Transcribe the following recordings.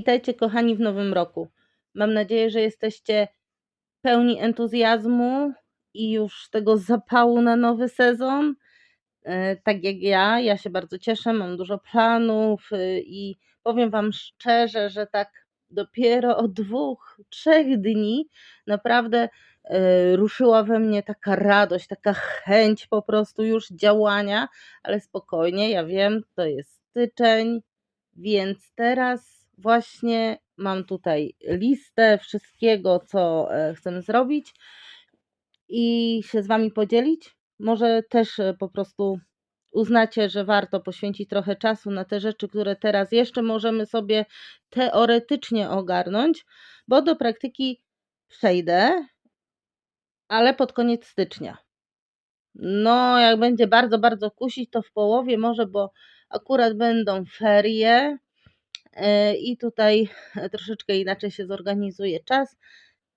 Witajcie kochani w nowym roku. Mam nadzieję, że jesteście pełni entuzjazmu i już tego zapału na nowy sezon. E, Tak jak ja, ja się bardzo cieszę, mam dużo planów y, i powiem Wam szczerze, że tak dopiero od dwóch, trzech dni naprawdę e, ruszyła we mnie taka radość, taka chęć po prostu już działania, ale spokojnie, ja wiem, to jest styczeń, więc teraz właśnie mam tutaj listę wszystkiego, co e, chcę zrobić i się z Wami podzielić. Może też e, po prostu uznacie, że warto poświęcić trochę czasu na te rzeczy, które teraz jeszcze możemy sobie teoretycznie ogarnąć, bo do praktyki przejdę, ale pod koniec stycznia. No, jak będzie bardzo, bardzo kusić, to w połowie może, bo akurat będą ferie i tutaj troszeczkę inaczej się zorganizuje czas.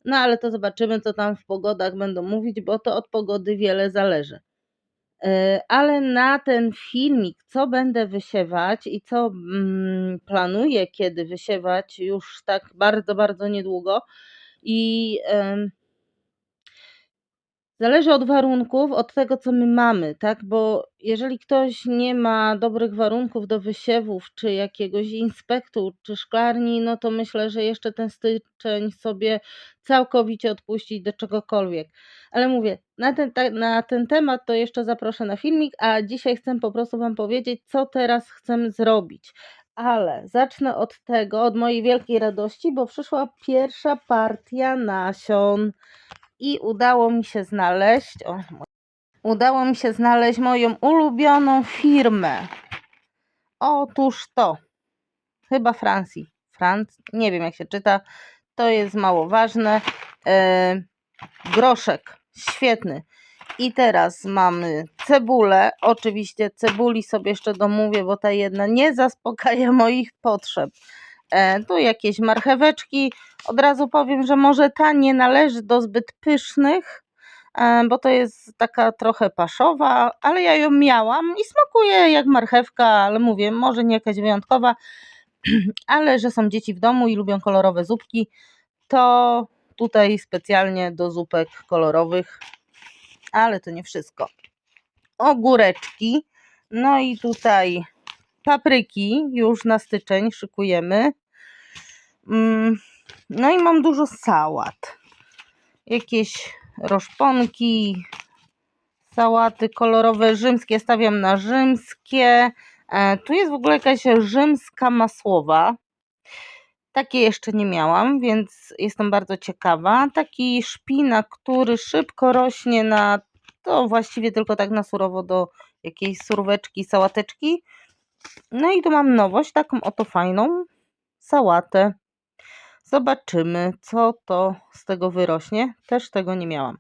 No, ale to zobaczymy, co tam w pogodach będą mówić, bo to od pogody wiele zależy. E, Ale na ten filmik, co będę wysiewać i co mm, planuję kiedy wysiewać, już tak bardzo, bardzo niedługo. I Zależy od warunków, od tego, co my mamy, tak? Bo jeżeli ktoś nie ma dobrych warunków do wysiewów, czy jakiegoś inspektu, czy szklarni, no to myślę, że jeszcze ten styczeń sobie całkowicie odpuścić do czegokolwiek. Ale mówię, na ten, na ten temat to jeszcze zaproszę na filmik, a dzisiaj chcę po prostu Wam powiedzieć, co teraz chcę zrobić. Ale zacznę od tego, od mojej wielkiej radości, bo przyszła pierwsza partia nasion i udało mi się znaleźć, o, udało mi się znaleźć moją ulubioną firmę. Otóż to, chyba Francji. Franc, nie wiem jak się czyta, to jest mało ważne. E, groszek, świetny. I teraz mamy cebulę. Oczywiście cebuli sobie jeszcze domówię, bo ta jedna nie zaspokaja moich potrzeb. E, tu jakieś marcheweczki. Od razu powiem, że może ta nie należy do zbyt pysznych, e, bo to jest taka trochę paszowa, ale ja ją miałam i smakuje jak marchewka, ale mówię, może nie jakaś wyjątkowa, ale że są dzieci w domu i lubią kolorowe zupki, to tutaj specjalnie do zupek kolorowych, ale to nie wszystko. Ogóreczki, no i tutaj papryki już na styczeń szykujemy. Mm, No i mam dużo sałat. Jakieś roszponki, sałaty kolorowe rzymskie stawiam na rzymskie. E, Tu jest w ogóle jakaś rzymska masłowa. Takiej jeszcze nie miałam, więc jestem bardzo ciekawa. Taki szpinak, który szybko rośnie na, to właściwie tylko tak na surowo do jakiejś surweczki, sałateczki. No i tu mam nowość, taką oto fajną sałatę. Zobaczymy, co to z tego wyrośnie. Też tego nie miałam.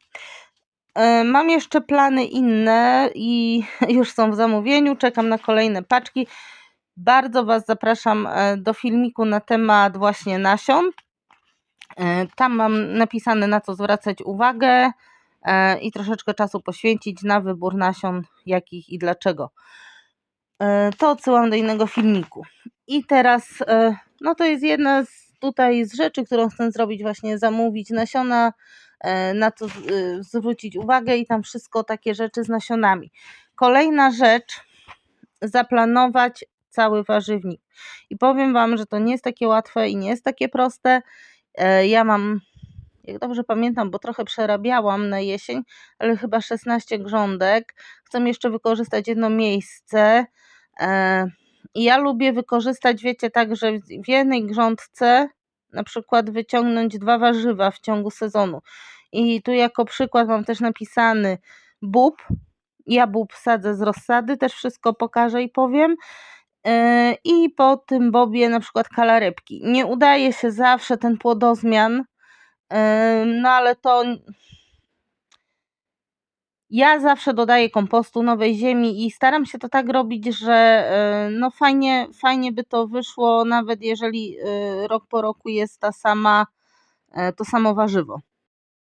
E, Mam jeszcze plany inne i już są w zamówieniu. Czekam na kolejne paczki. Bardzo Was zapraszam e, do filmiku na temat właśnie nasion. E, Tam mam napisane na co zwracać uwagę i troszeczkę czasu poświęcić na wybór nasion, jakich i dlaczego. To odsyłam do innego filmiku. I teraz, no to jest jedna z tutaj z rzeczy, którą chcę zrobić, właśnie zamówić nasiona, e, na co y, zwrócić uwagę i tam wszystko takie rzeczy z nasionami. Kolejna rzecz, zaplanować cały warzywnik. I powiem Wam, że to nie jest takie łatwe i nie jest takie proste. E, Ja mam, jak dobrze pamiętam, bo trochę przerabiałam na jesień, ale chyba 16 grządek. Chcę jeszcze wykorzystać jedno miejsce. E, I ja lubię wykorzystać, wiecie, tak, że w jednej grządce na przykład wyciągnąć dwa warzywa w ciągu sezonu. I tu jako przykład mam też napisany bób. Ja bób sadzę z rozsady, też wszystko pokażę i powiem. Yy, I po tym bobie na przykład kalarepki. Nie udaje się zawsze ten płodozmian, yy, no ale to ja zawsze dodaję kompostu, nowej ziemi i staram się to tak robić, że yy, no fajnie, fajnie by to wyszło, nawet jeżeli yy, rok po roku jest ta sama, yy, to samo warzywo.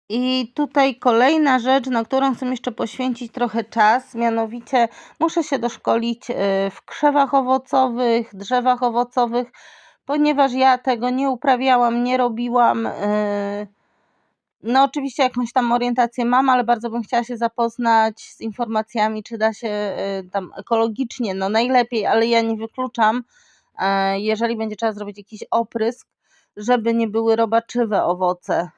I tutaj kolejna rzecz, na którą chcę jeszcze poświęcić trochę czas, mianowicie muszę się doszkolić w krzewach owocowych, drzewach owocowych, ponieważ ja tego nie uprawiałam, nie robiłam. Yy, no oczywiście jakąś tam orientację mam, ale bardzo bym chciała się zapoznać z informacjami, czy da się yy, tam ekologicznie, no najlepiej, ale ja nie wykluczam, yy, jeżeli będzie trzeba zrobić jakiś oprysk, żeby nie były robaczywe owoce.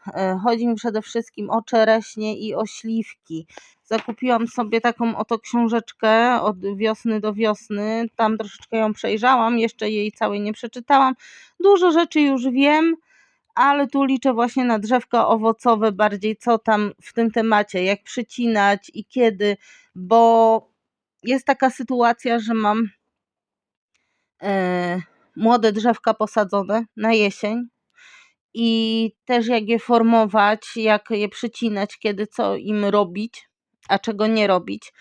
Chodzi mi przede wszystkim o czereśnie i o śliwki. Zakupiłam sobie taką oto książeczkę od wiosny do wiosny. Tam troszeczkę ją przejrzałam, jeszcze jej całej nie przeczytałam. Dużo rzeczy już wiem, ale tu liczę właśnie na drzewka owocowe bardziej, co tam w tym temacie, jak przycinać i kiedy, bo jest taka sytuacja, że mam e, młode drzewka posadzone na jesień i też jak je formować, jak je przycinać, kiedy co im robić a czego nie robić.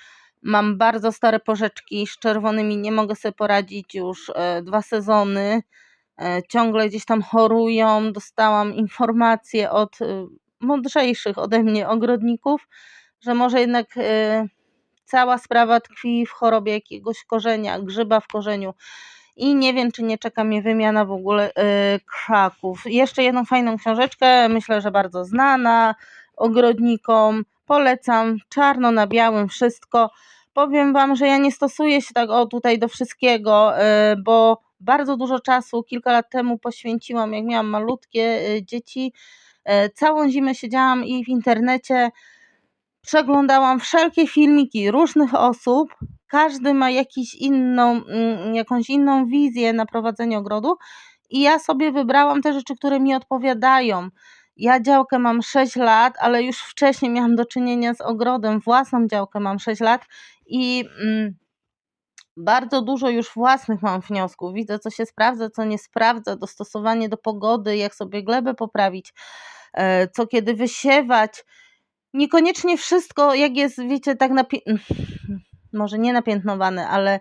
Mam bardzo stare porzeczki z czerwonymi, nie mogę sobie poradzić już e, dwa sezony. E, ciągle gdzieś tam chorują. Dostałam informacje od e, mądrzejszych ode mnie ogrodników, że może jednak cała sprawa tkwi w chorobie jakiegoś korzenia, grzyba w korzeniu. I nie wiem, czy nie czeka mnie wymiana w ogóle krzaków. Jeszcze jedną fajną książeczkę, myślę, że bardzo znana ogrodnikom Polecam, czarno na białym wszystko. Powiem Wam, że ja nie stosuję się tak o tutaj do wszystkiego, bo bardzo dużo czasu kilka lat temu poświęciłam, jak miałam malutkie y, dzieci. Y, całą zimę siedziałam i w internecie przeglądałam wszelkie filmiki różnych osób. Każdy ma jakiś inną, mm, jakąś inną wizję na prowadzenie ogrodu i ja sobie wybrałam te rzeczy, które mi odpowiadają. Ja działkę mam 6 lat, ale już wcześniej miałam do czynienia z ogrodem. Własną działkę mam 6 lat i mm, bardzo dużo już własnych mam wniosków. Widzę, co się sprawdza, co nie sprawdza, dostosowanie do pogody, jak sobie glebę poprawić, e, co kiedy wysiewać. Niekoniecznie wszystko, jak jest, wiecie, tak napię- może nie napiętnowane, ale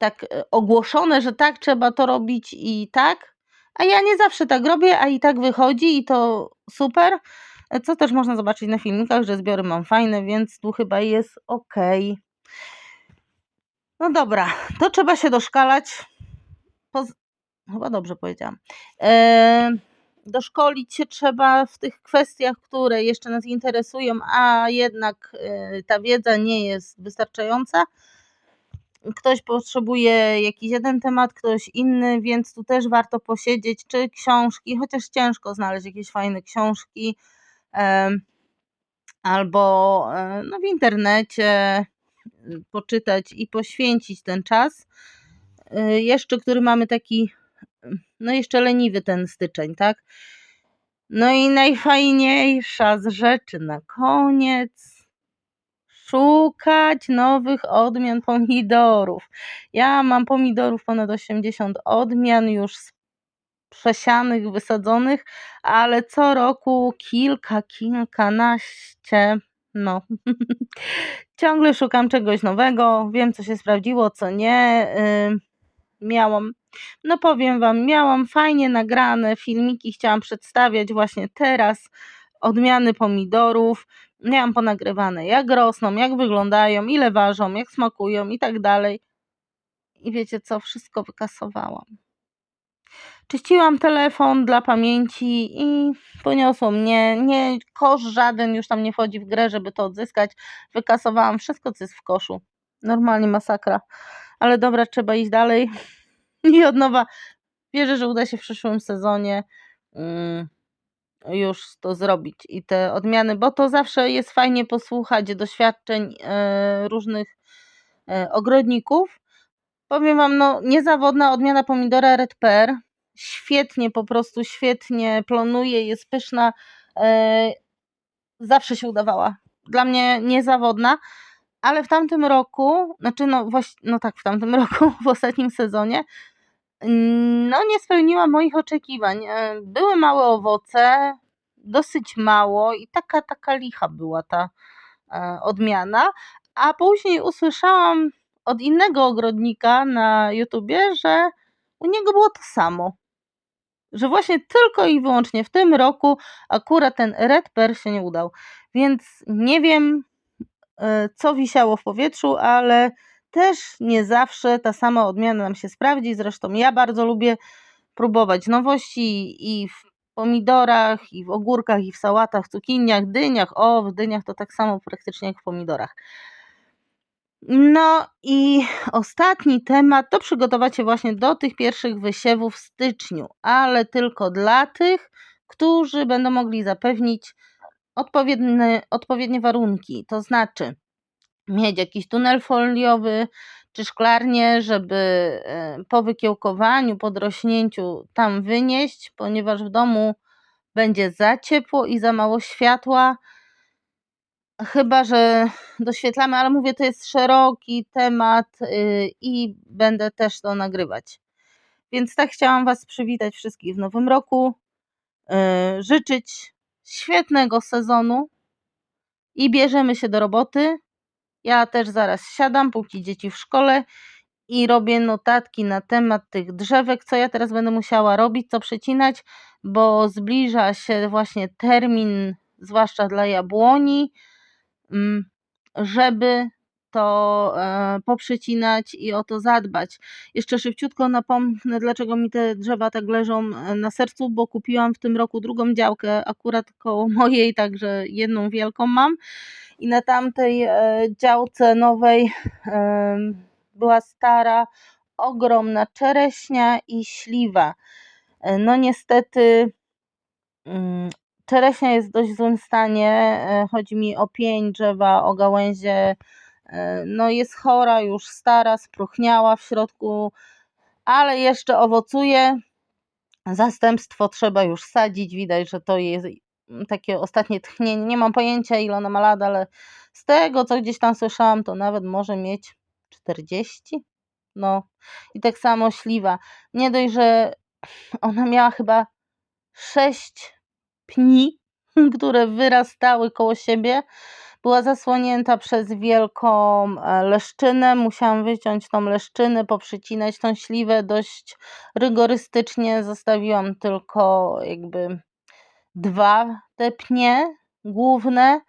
tak e, ogłoszone, że tak trzeba to robić i tak, a ja nie zawsze tak robię, a i tak wychodzi i to super. Co też można zobaczyć na filmikach, że zbiory mam fajne, więc tu chyba jest ok. No dobra, to trzeba się doszkalać. Poz... Chyba dobrze powiedziałam. Eee, doszkolić się trzeba w tych kwestiach, które jeszcze nas interesują, a jednak e, ta wiedza nie jest wystarczająca ktoś potrzebuje jakiś jeden temat, ktoś inny, więc tu też warto posiedzieć, czy książki, chociaż ciężko znaleźć jakieś fajne książki, albo e, no, w internecie poczytać i poświęcić ten czas. Y, jeszcze, który mamy taki, no jeszcze leniwy ten styczeń, tak? No i najfajniejsza z rzeczy na koniec szukać nowych odmian pomidorów. Ja mam pomidorów ponad 80 odmian już przesianych, wysadzonych, ale co roku kilka, kilkanaście. No, ciągle szukam czegoś nowego, wiem co się sprawdziło, co nie. miałam, no powiem Wam, miałam fajnie nagrane filmiki, chciałam przedstawiać właśnie teraz odmiany pomidorów miałam ponagrywane, jak rosną, jak wyglądają, ile ważą, jak smakują i tak dalej. I wiecie co, wszystko wykasowałam. Czyściłam telefon dla pamięci i poniosło mnie. Nie, kosz żaden już tam nie wchodzi w grę, żeby to odzyskać. Wykasowałam wszystko, co jest w koszu. Normalnie masakra. Ale dobra, trzeba iść dalej. I od nowa wierzę, że uda się w przyszłym sezonie. Mm już to zrobić i te odmiany, bo to zawsze jest fajnie posłuchać doświadczeń e, różnych e, ogrodników. Powiem Wam, no niezawodna odmiana pomidora Red Pear, świetnie, po prostu świetnie plonuje, jest pyszna, e, zawsze się udawała. Dla mnie niezawodna, ale w tamtym roku, znaczy no właśnie, no tak, w tamtym roku, w ostatnim sezonie, no, nie spełniła moich oczekiwań. E, były małe owoce, dosyć mało i taka, taka licha była ta e, odmiana. A później usłyszałam od innego ogrodnika na YouTubie, że u niego było to samo. Że właśnie tylko i wyłącznie w tym roku akurat ten Red Pear się nie udał. Więc nie wiem, e, co wisiało w powietrzu, ale też nie zawsze ta sama odmiana nam się sprawdzi. Zresztą ja bardzo lubię próbować nowości i w pomidorach, i w ogórkach, i w sałatach, cukiniach, dyniach. O, w dyniach to tak samo praktycznie jak w pomidorach. No i ostatni temat to przygotować się właśnie do tych pierwszych wysiewów w styczniu, ale tylko dla tych, którzy będą mogli zapewnić odpowiednie, odpowiednie warunki, to znaczy mieć jakiś tunel foliowy czy szklarnię, żeby e, po wykiełkowaniu, po drośnięciu tam wynieść, ponieważ w domu będzie za ciepło i za mało światła. Chyba, że doświetlamy, ale mówię, to jest szeroki temat y, i będę też to nagrywać. Więc tak chciałam Was przywitać wszystkich w nowym roku, y, życzyć świetnego sezonu i bierzemy się do roboty. Ja też zaraz siadam, póki dzieci w szkole i robię notatki na temat tych drzewek, co ja teraz będę musiała robić, co przecinać, bo zbliża się właśnie termin, zwłaszcza dla jabłoni, żeby to e, poprzecinać i o to zadbać. Jeszcze szybciutko napomnę, dlaczego mi te drzewa tak leżą e, na sercu, bo kupiłam w tym roku drugą działkę, akurat koło mojej, także jedną wielką mam. I na tamtej e, działce nowej była stara, ogromna czereśnia i śliwa. No niestety mm, czereśnia jest w dość złym stanie. Chodzi mi o pień drzewa, o gałęzie E, no jest chora, już stara, spróchniała w środku, ale jeszcze owocuje. Zastępstwo trzeba już sadzić. Widać, że to jest takie ostatnie tchnienie. Nie mam pojęcia, ile ona ma lat, ale z tego, co gdzieś tam słyszałam, to nawet może mieć 40. No i tak samo śliwa. Nie dość, że ona miała chyba 6 pni, które wyrastały koło siebie, była zasłonięta przez wielką e, leszczynę. Musiałam wyciąć tą leszczynę, poprzycinać tą śliwę dość rygorystycznie. Zostawiłam tylko jakby dwa te pnie główne.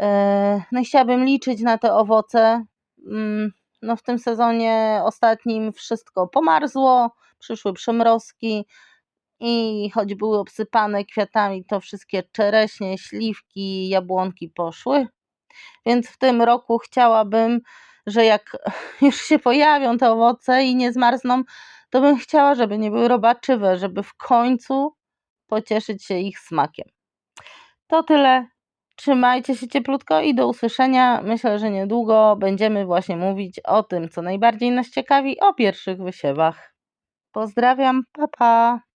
E, no i chciałabym liczyć na te owoce. Mm, no w tym sezonie ostatnim wszystko pomarzło, przyszły przymrozki i choć były obsypane kwiatami, to wszystkie czereśnie, śliwki, jabłonki poszły. Więc w tym roku chciałabym, że jak już się pojawią te owoce i nie zmarzną, to bym chciała, żeby nie były robaczywe, żeby w końcu pocieszyć się ich smakiem. To tyle. Trzymajcie się cieplutko i do usłyszenia. Myślę, że niedługo będziemy właśnie mówić o tym, co najbardziej nas ciekawi, o pierwszych wysiewach. Pozdrawiam, papa. Pa.